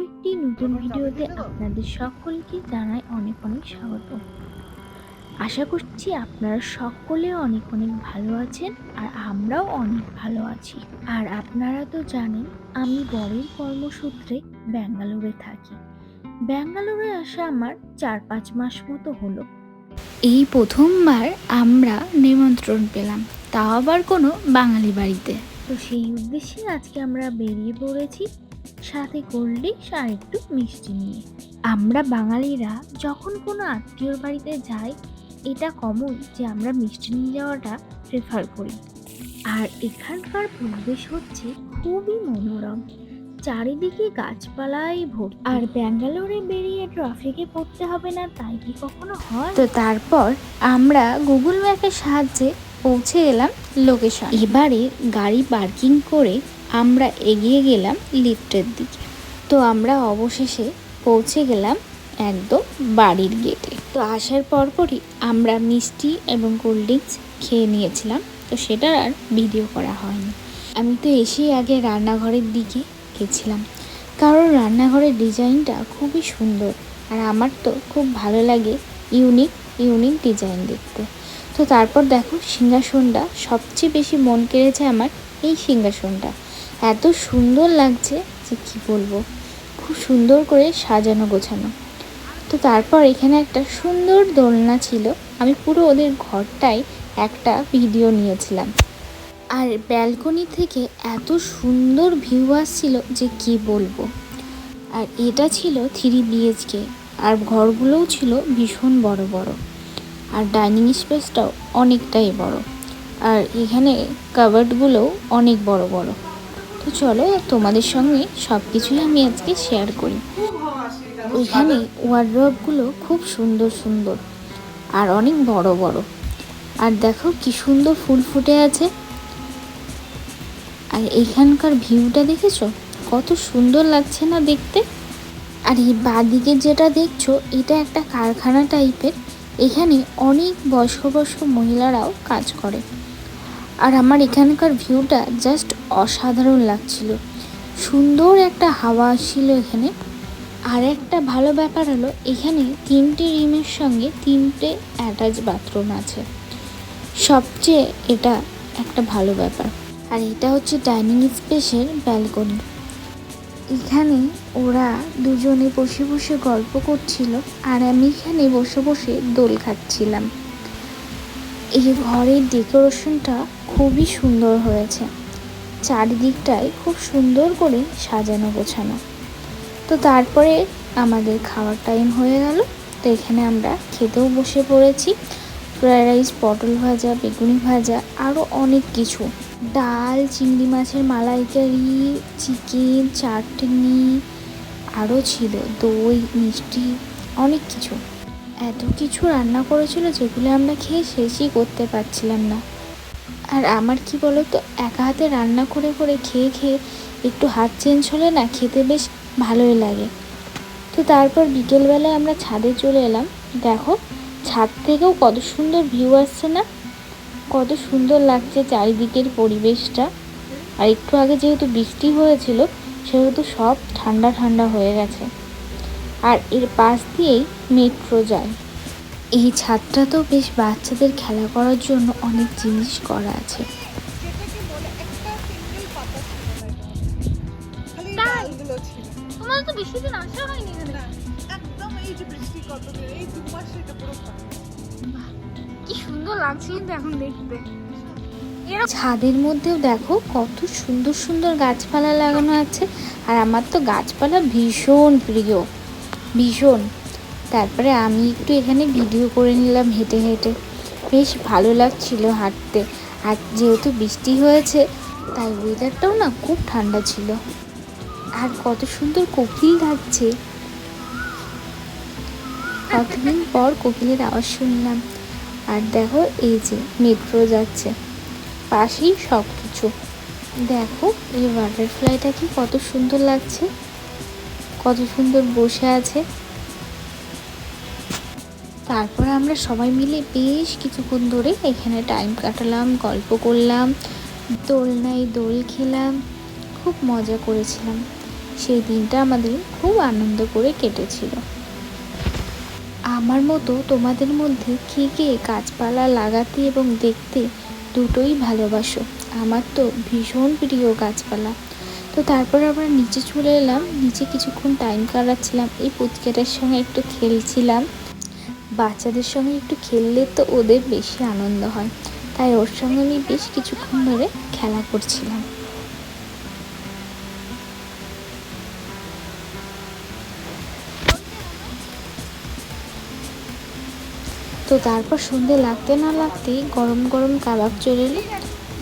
একটি নতুন ভিডিওতে আপনাদের সকলকে জানাই অনেক অনেক স্বাগত। আশা করছি আপনারা সকলে অনেক অনেক ভালো আছেন আর আমরাও অনেক ভালো আছি। আর আপনারা তো জানেন আমি বরের কর্মসূত্রে ব্যাঙ্গালোরে থাকি। ব্যাঙ্গালোরে আসা আমার চার পাঁচ মাস মতো হলো। এই প্রথমবার আমরা নিমন্ত্রণ পেলাম তাও আবার কোনো বাঙালি বাড়িতে। তো সেই উদ্দেশ্যে আজকে আমরা বেরিয়ে পড়েছি সাথে কোল্ড আর একটু মিষ্টি নিয়ে। আমরা বাঙালিরা যখন কোনো আত্মীয়র বাড়িতে যাই, এটা কমন যে আমরা মিষ্টি নিয়ে যাওয়াটা প্রেফার করি। আর এখানকার পরিবেশ হচ্ছে খুবই মনোরম। চারিদিকে গাছপালায় ভর্তি। আর ব্যাঙ্গালোরে বেরিয়ে ট্রাফিকে পড়তে হবে না, তাই কি কখনো হয়? তো তারপর আমরা গুগল ম্যাপের সাহায্যে পৌঁছে গেলাম লোকেশন এবারে গাড়ি পার্কিং করে আমরা এগিয়ে গেলাম লিফটের দিকে। তো আমরা অবশেষে পৌঁছে গেলাম একদম বাড়ির গেটে তো আসার পরপরই আমরা মিষ্টি এবং কোল্ড ড্রিঙ্কস খেয়ে নিয়েছিলাম। তো সেটার আর ভিডিও করা হয়নি। আমি তো এসেই আগে রান্নাঘরের দিকে গেছিলাম। কারণ রান্নাঘরের ডিজাইনটা খুবই সুন্দর। আর আমার তো খুব ভালো লাগে ইউনিক ইউনিক ডিজাইন দেখতে। তো তারপর দেখো সিংহাসনটা সবচেয়ে বেশি মন কেড়েছে আমার এই সিংহাসনটা। এত সুন্দর লাগছে যে কী বলব? খুব সুন্দর করে সাজানো, গোছানো। তো তারপর এখানে একটা সুন্দর দোলনা ছিল। আমি পুরো ওদের ঘরটাই একটা ভিডিও নিয়েছিলাম। আর ব্যালকনি থেকে এত সুন্দর ভিউ আসছিল যে কি বলব? আর এটা ছিল থ্রি বিএইচকে আর ঘরগুলোও ছিল ভীষণ বড় বড়। আর ডাইনিং স্পেসটাও অনেকটাই বড়। আর এখানে কাবার্ডগুলোও অনেক বড় বড়। তো চলো, তোমাদের সঙ্গে সব কিছুই আমি আজকে শেয়ার করি। ওইখানে ওয়ার্ড্রপগুলো খুব সুন্দর সুন্দর আর অনেক বড় বড়। আর দেখো কি সুন্দর ফুল ফুটে আছে। আর এখানকার ভিউটা দেখেছ? কত সুন্দর লাগছে না দেখতে? আর এই বাঁদিকে যেটা দেখছ, এটা একটা কারখানা টাইপের এখানে অনেক বয়স্ক বয়স্ক মহিলারাও কাজ করে। আর আমার এখানকার ভিউটা জাস্ট অসাধারণ লাগছিল। সুন্দর একটা হাওয়া আসছিল এখানে। আর একটা ভালো ব্যাপার হলো, এখানে তিনটে রিমের সঙ্গে তিনটে অ্যাটাচ বাথরুম আছে। সবচেয়ে এটা একটা ভালো ব্যাপার। আর এটা হচ্ছে ডাইনিং স্পেসের ব্যালকনি এখানে ওরা দুজনে বসে বসে গল্প করছিল আর আমি এখানে বসে বসে দোল খাচ্ছিলাম। এই ঘরের ডেকোরেশনটা খুবই সুন্দর হয়েছে। চারিদিকটায় খুব সুন্দর করে সাজানো গোছানো। তো তারপরে আমাদের খাওয়ার টাইম হয়ে গেল। তো এখানে আমরা খেতেও বসে পড়েছি। ফ্রায়েড রাইস, পটল ভাজা, বেগুনি ভাজা আরও অনেক কিছু। ডাল, চিংড়ি মাছের মালাইকারি, চিকেন, চাটনি আরও ছিল, দই, মিষ্টি, অনেক কিছু। এত কিছু রান্না করেছিল যেগুলো আমরা খেয়ে শেষই করতে পারছিলাম না। আর আমার কি বলো তো একা হাতে রান্না করে করে খেয়ে খেয়ে একটু হাত চেঞ্জ হলে না খেতে বেশ ভালোই লাগে। তো তারপর বিকেলবেলায় আমরা ছাদে চলে এলাম। দেখো, ছাদ থেকেও কত সুন্দর ভিউ আসছে না? কত সুন্দর লাগছে চারিদিকের পরিবেশটা। আর একটু আগে যেহেতু বৃষ্টি হয়েছিল সেহেতু সব ঠান্ডা ঠান্ডা হয়ে গেছে। আর এর পাশ দিয়েই মেট্রো যায়। এই ছাদটা তো বেশ বাচ্চাদের খেলা করার জন্য অনেক জিনিস করা আছে। তো বেশি দিন আসা হয়নি একদম এই যে বৃষ্টি কতদিন এই দু মাসে এটা পুরো সুন্দর লাগছে কিন্তু এখন ছাদের মধ্যেও দেখো কত সুন্দর সুন্দর গাছপালা লাগানো আছে, আর আমার তো গাছপালা ভীষণ প্রিয়, ভীষণ। তারপরে আমি একটু এখানে ভিডিও করে নিলাম হেঁটে হেঁটে। বেশ ভালো লাগছিল হাঁটতে, আর যেহেতু বৃষ্টি হয়েছে, তাই ওয়েদারটাও না খুব ঠান্ডা ছিল। আর কত সুন্দর কোকিল ডাকছে। কতদিন পর কোকিলের আওয়াজ শুনলাম। আর দেখো এই যে মেট্রো যাচ্ছে। পাশেই সব কিছু দেখো এই বাটারফ্লাইটা কি কত সুন্দর লাগছে। কত সুন্দর বসে আছে। তারপর আমরা সবাই মিলে বেশ কিছুক্ষণ ধরে এখানে টাইম কাটালাম, গল্প করলাম, দোলনায় দোল খেলাম, খুব মজা করেছিলাম। সেই দিনটা আমাদের খুব আনন্দ করে কেটেছিল। আমার মতো তোমাদের মধ্যে কে কে গাছপালা লাগাতে এবং দেখতে দুটোই ভালোবাসো? আমার তো ভীষণ প্রিয় গাছপালা। তো তারপর আমরা নিচে চলে এলাম। নিচে কিছুক্ষণ টাইম কাটাচ্ছিলাম। এই পুচকেটার সঙ্গে একটু খেলছিলাম। বাচ্চাদের সঙ্গে একটু খেললে তো ওদের বেশি আনন্দ হয়। তাই ওর সঙ্গে আমি বেশ কিছুক্ষণ ধরে খেলা করছিলাম। তো তারপর সন্ধে লাগতে না লাগতেই গরম গরম কাবাব চলে এলো।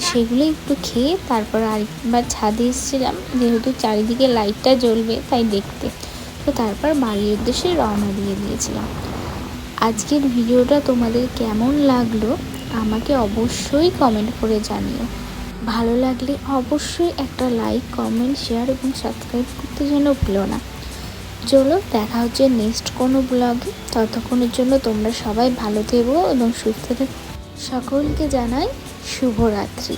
সেগুলো একটু খেয়ে তারপর আরেকবার ছাদে এসেছিলাম, যেহেতু চারিদিকে লাইটটা জ্বলবে তাই দেখতে। তো তারপর বাড়ির উদ্দেশ্যে রওনা দিয়ে দিয়েছিলাম। আজকের ভিডিওটা তোমাদের কেমন লাগল আমাকে অবশ্যই কমেন্ট করে জানিও। ভালো লাগলে অবশ্যই একটা লাইক কমেন্ট শেয়ার এবং সাবস্ক্রাইব করতে যেন ভুলো না। চলো দেখা হচ্ছে নেক্সট কোনো ব্লগে ততক্ষণের জন্য তোমরা সবাই ভালো থেকো এবং সুস্থ থেকো। সকলকে জানাই শুভরাত্রি।